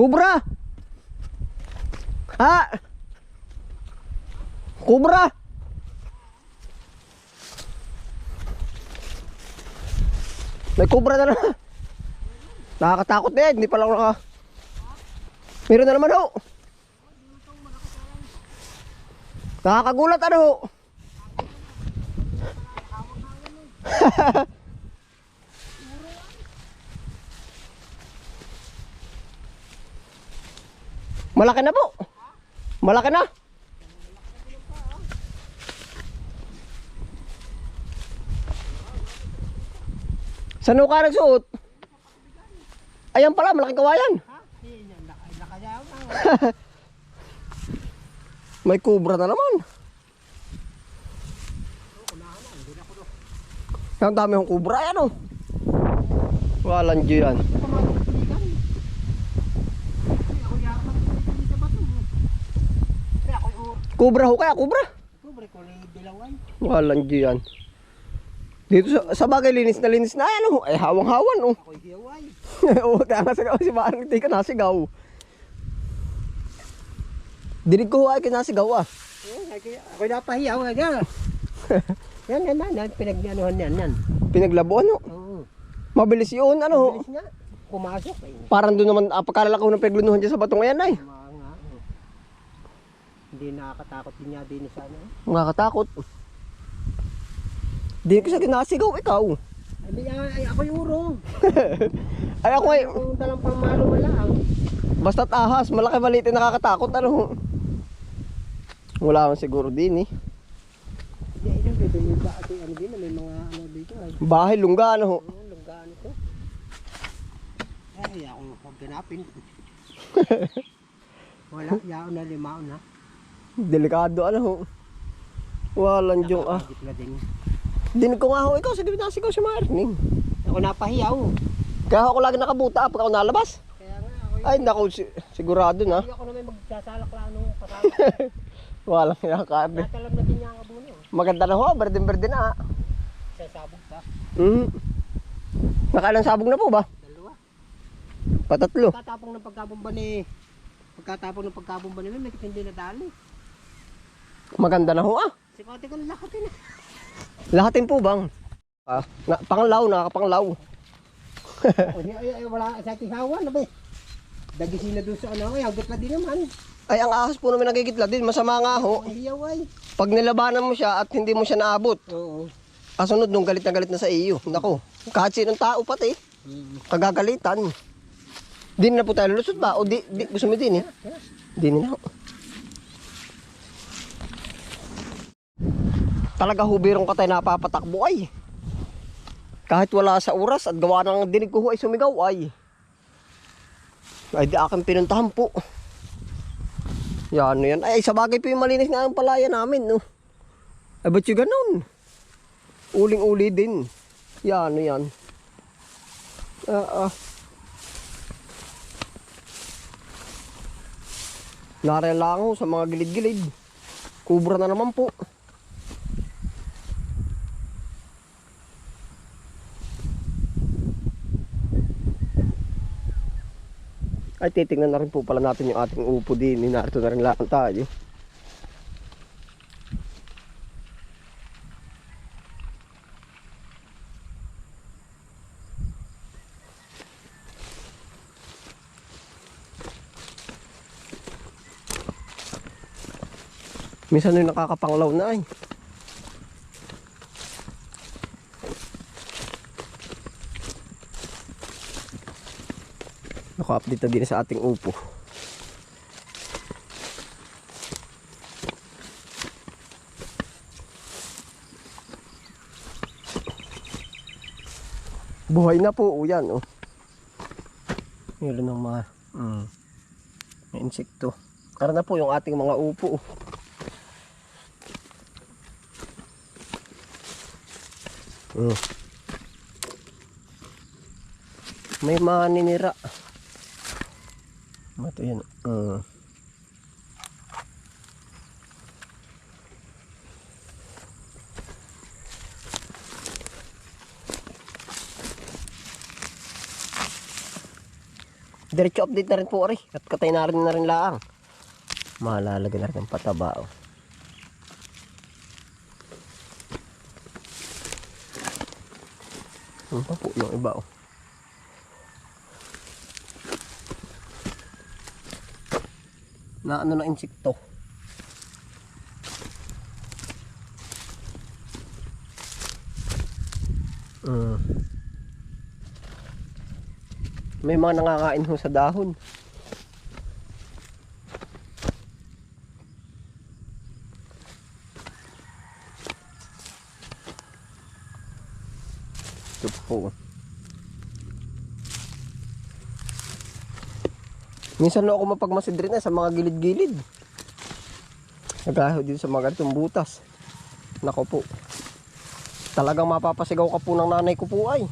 Kubra! Ha? Kubra! May kubra na naman. Nakakatakot din. Hindi pa lang naka... Meron na naman ho. Nakakagulat ano ho. Malaki na po. Malaki na. Saan ka nagsuot? Ayan pala, malaking kawayan. May kubra na naman. Ang dami ng kubra, ayan o. Walang Diyo yan. Kubra ho kaya, kubra. Walang Diyo yan. Dito sa, sa bagay, linis na linis na yan o. Ay, hawang-hawan o. Oo, kaya nga sigaw si Barang, hindi ka nasigaw. Dinig ko ho ay kinasigaw ah. Ako napahiyaw nga yan. Yan, yan, yan, yan, pinagyanuhan yan, yan. Pinaglabo ano? Oo. Mabilis yun, ano? Bilis nga, pumasok eh. Parang doon naman, pagkalala ko ng paglunuhan dyan sa batong ayan ay. Oh. Hindi nakakatakot din niya din sa ano. Nakakatakot. Di ko sa kinasigaw, ikaw. Ay, ay, ay, ako yung urong. Ay ako ay, Kung dalang pangmalo wala. ah. basta't ahas, malaki maliit nakakatakot, ano? Wala man siguro din eh. Hindi, pwede mo ba, ano din, may mga ano dito. Ay, Bahay, lungga, ano? ano, lunggaan ito. Ay, ako ganapin. Wala, yao na, limao na. Delikado, ano? Walang diyong ah. Na din. Ko nga ho, ikaw, sige nasigaw si Marning. Ako napahiyaw. Kaya ako lagi nakabuta pag ako nalabas. Kaya nga, ako Ay, naku, si- sigurado na. Hindi ako naman magsasalak lang nung kasama. Walang kinakabi. Natalam na din niya ang abuno. Maganda na ho, berdin-berdin na. Sa sabog pa. Mm. Nakailang sabog na po ba? Dalawa. Patatlo. Pagkatapong ng pagkabomba ni... Pagkatapong ng pagkabomba ni may hindi na dali. Maganda na ho ah. Si Kote ko lahat na. Lahatin po bang? Ah, na, panglaw, nakakapanglaw. Di ay, ay wala sa tihawan na ba? Dagi sila doon sa ano, ay hagit na din naman. Ay, ang ahas po namin nagkikitla din. Masama nga ho. Ay. Pag nilabanan mo siya at hindi mo siya naabot, Oo. kasunod nung galit na galit na sa iyo. Nako, kahit sinong tao pati, kagagalitan. Di na po tayo lusot ba? O di, di gusto mo din eh? Di na ho. Talaga hubirong ka tayo napapatakbo ay. Kahit wala sa oras at gawa ng dinig ko ay sumigaw ay. Ay di aking pinuntahan po. Yan yan. Ay sa bagay po yung malinis nga ang palaya namin no. Ay ba't yung ganun? Uling-uli din. Yan yan. Ah ah. Narelango sa mga gilid-gilid. Kubra na naman po. Ay, titingnan na rin po pala natin yung ating upo din. Narito na rin lang tayo. Minsan yung nakakapanglaw na ay. Naka-update na din sa ating upo. Buhay na po, o yan, oh. Meron ng mga, mm, insekto. Tara na po yung ating mga upo, oh. Mm. May mga Ito yan. Uh. diretso update na rin po ari. At katay na rin na rin laang. Malalagyan na rin ng pataba. Oh. Ano pa po yung iba oh. Na ano na insekto. Mm. May mga nakakain ho sa dahon. Ito po. Minsan na ako mapagmasid rin eh, sa mga gilid-gilid. Nagaho dito sa mga ganitong butas. Nako po. Talagang mapapasigaw ka po ng nanay ko po ay.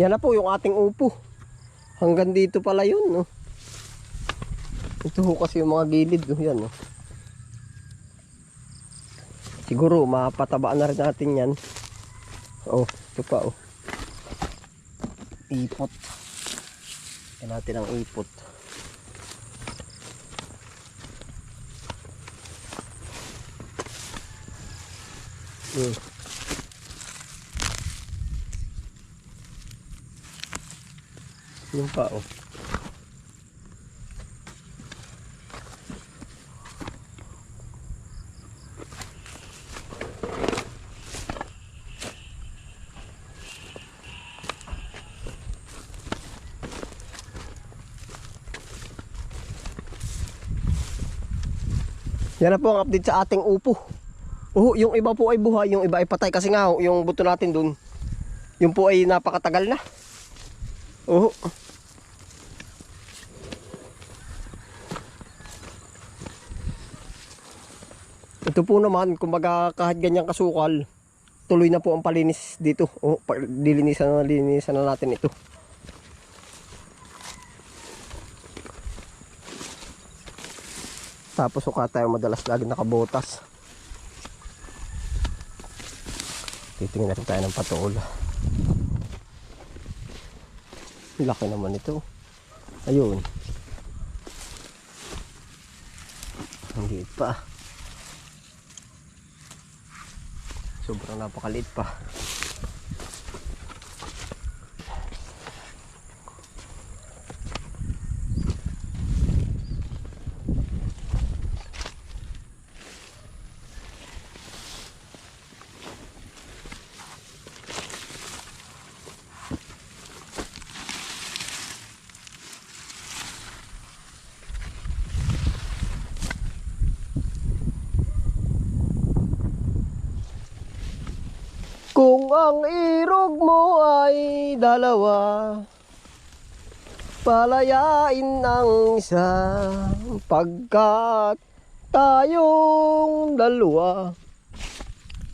Yan na po yung ating upo. Hanggang dito pala yun, no. Ito ho kasi yung mga gilid, no. Yan, no. Siguro, mapatabaan na rin natin yan. Oh, ito pa, oh. Ipot. Yan natin ang ipot. Hmm. Yung pa, oh. Yan na po ang update sa ating upo. Oh, yung iba po ay buhay, yung iba ay patay kasi nga yung buto natin dun. Yung po ay napakatagal na. Oh. Ito po naman, kumbaga kahit ganyang kasukal, tuloy na po ang palinis dito. O, pa- dilinisan na linisan na natin ito. Tapos suka tayo madalas lagi nakabotas. Titingnan natin tayo ng patuol. Laki naman ito. Ayun. Ang pa. Sobrang napakaliit pa. Kung ang irog mo ay dalawa. Palayain ang isa Pagkat tayong dalawa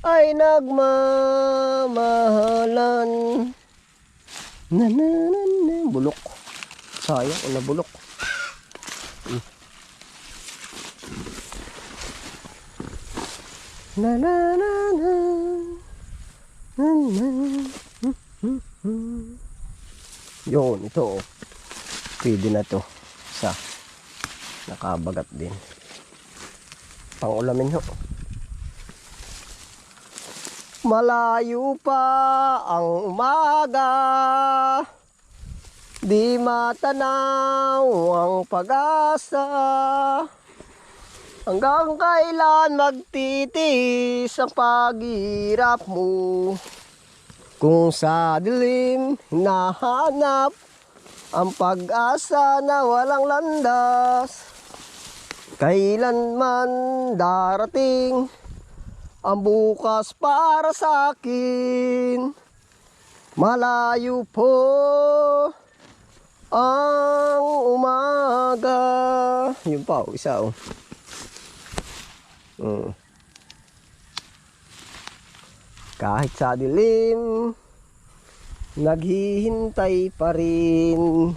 Ay nagmamahalan. Na na na na Bulok. Sayang, o nabulok Hmm. Na na na na yun, ito oh. Pwede na to. Sa nakabagat din. Pangulamin ho. Malayo pa ang umaga Di matanaw ang pag-asa Hanggang kailan magtitis ang paghirap mo Kung sa dilim hinahanap Ang pag-asa na walang landas Kailanman darating Ang bukas para sa akin Malayo po ang umaga. Yun pa, oh, isa oh. Mm. Kahit sa dilim, naghihintay pa rin.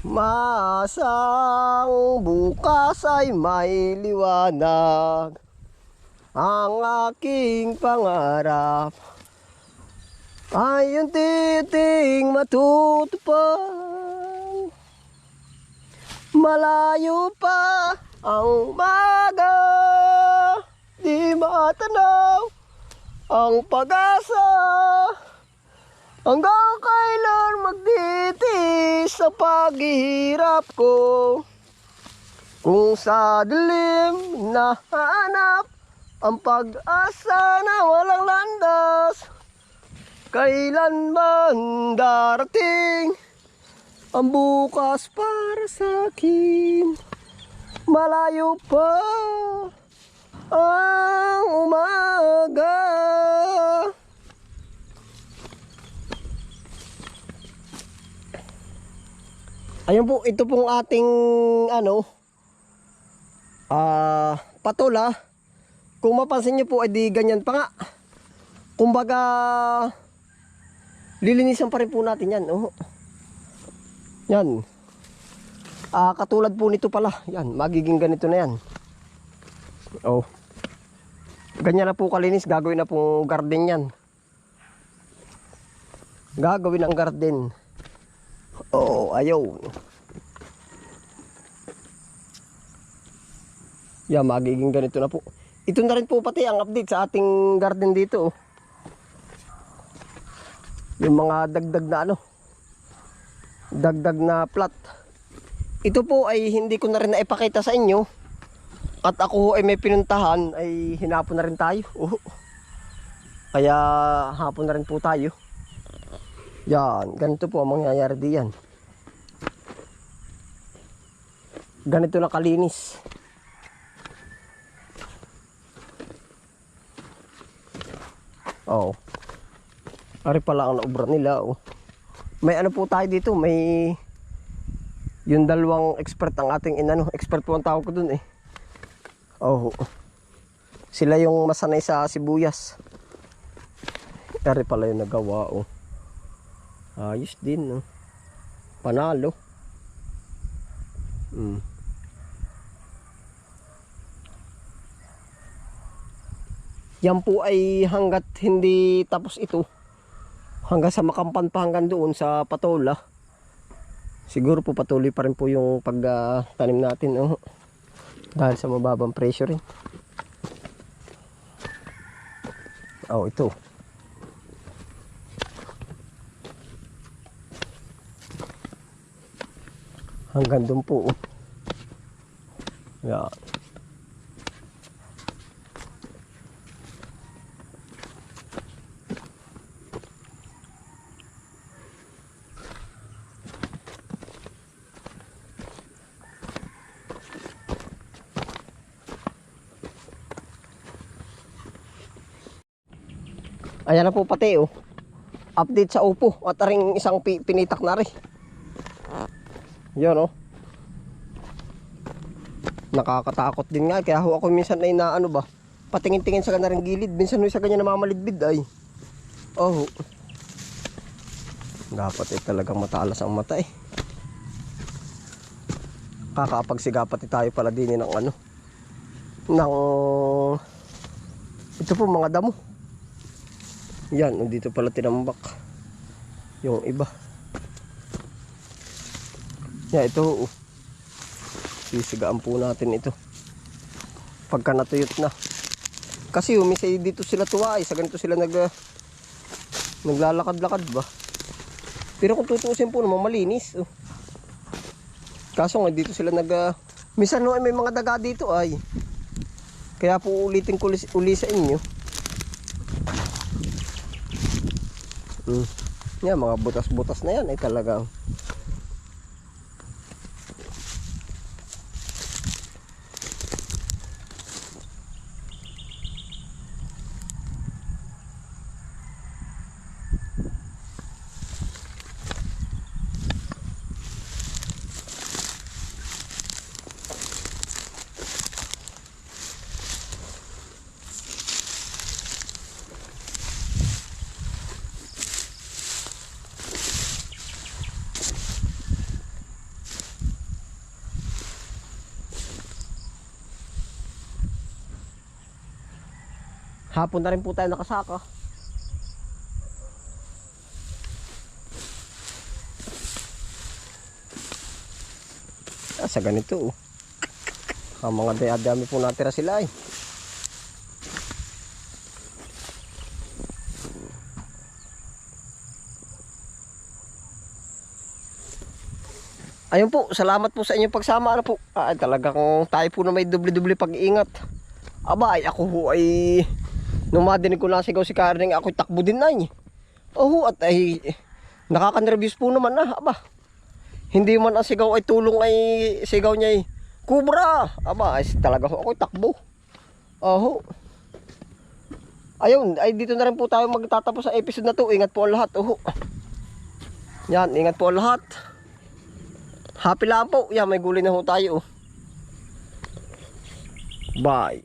Masang bukas ay may liwanag ang aking pangarap ay unti-unting matutupad. Malayo pa ang umaga, di matanaw ang pag-asa. Hanggang kailan magtitiis sa paghihirap ko Kung sa dilim nahanap ang pag-asa na walang landas Kailan man darating ang bukas para sa akin Malayo pa ang umaga Ayun po, ito pong ating ano ah patola. Kung mapansin niyo po ay di ganyan pa nga. Kumbaga lilinisan pa rin po natin 'yan, oh. Yan. Ah, katulad po nito pala. Yan, magiging ganito na 'yan. Oh. Ganyan na po kalinis, gagawin na pong garden 'yan. Gagawin ang garden. Oo, ayaw. Yeah, magiging ganito na po. Ito na rin po pati ang update sa ating garden dito. oh. Yung mga dagdag na ano. Dagdag na plat. Ito po ay hindi ko na rin naipakita sa inyo. At ako ay may pinuntahan ay hinapon na rin tayo. Oh. Kaya hapon na rin po tayo. Yan, ganito po ang mangyayari diyan. Ganito na kalinis. Oh. Ari pala ang naubra nila, oh. May ano po tayo dito, may yung dalawang expert ang ating inano, expert po ang tawag ko dun eh. Oh. Sila yung masanay sa sibuyas. Ari pala yung nagawa, oh. Ayos din, no. Panalo. Mm. Yan po ay hanggat hindi tapos ito. Hanggang sa makampan pa hanggang doon sa patola. Siguro po patuloy pa rin po yung pagtanim natin. Oh. Dahil sa mababang presyo rin. Oh, ito. Hanggang doon po. oh. Ayan na po pati oh. Update sa upo at aring isang pi- pinitak na rin. Yan oh. Nakakatakot din nga kaya ho ako minsan ay na ano ba patingin-tingin sa kanaring gilid minsan sa kanya namamalidbid ay. Oh. Dapat eh talagang matalas ang mata eh. Kakapagsigapat eh tayo pala din eh ng ano ng ito po mga damo. Yan, dito pala tinambak. Yung iba. Yan, ito. Oh. Sisigaan po natin ito. Pagka natuyot na. Kasi umisay dito sila tuwa eh. Sa ganito sila nag, ah, naglalakad-lakad ba. Pero kung tutuusin po naman malinis. Oh. Kaso nga dito sila nag... ah, minsan no, may mga daga dito ay. Kaya po ulitin ko uli sa inyo. Mm. Yan, mga butas-butas na yan ay talagang Hapon na rin po tayo nakasaka. Ah, sa ganito oh. Ang mga dayadami po natira sila eh. Ayun po, salamat po sa inyong pagsama. Ano po? Ah, talagang tayo po na may doble-doble pag-iingat. Aba, ay ako ho ay nung madinig ko na sigaw si Karen, ako'y takbo din na eh. Oo, at ay nakaka-nervous po naman na. Aba, hindi man ang sigaw ay tulong ay sigaw niya ay kubra. Aba, ay talaga ako'y takbo. Oho. Ayun, ay dito na rin po tayo magtatapos sa episode na to. Ingat po ang lahat. Oho. Yan, ingat po ang lahat. Happy lang po. Yan, may gulay na ho tayo. Bye.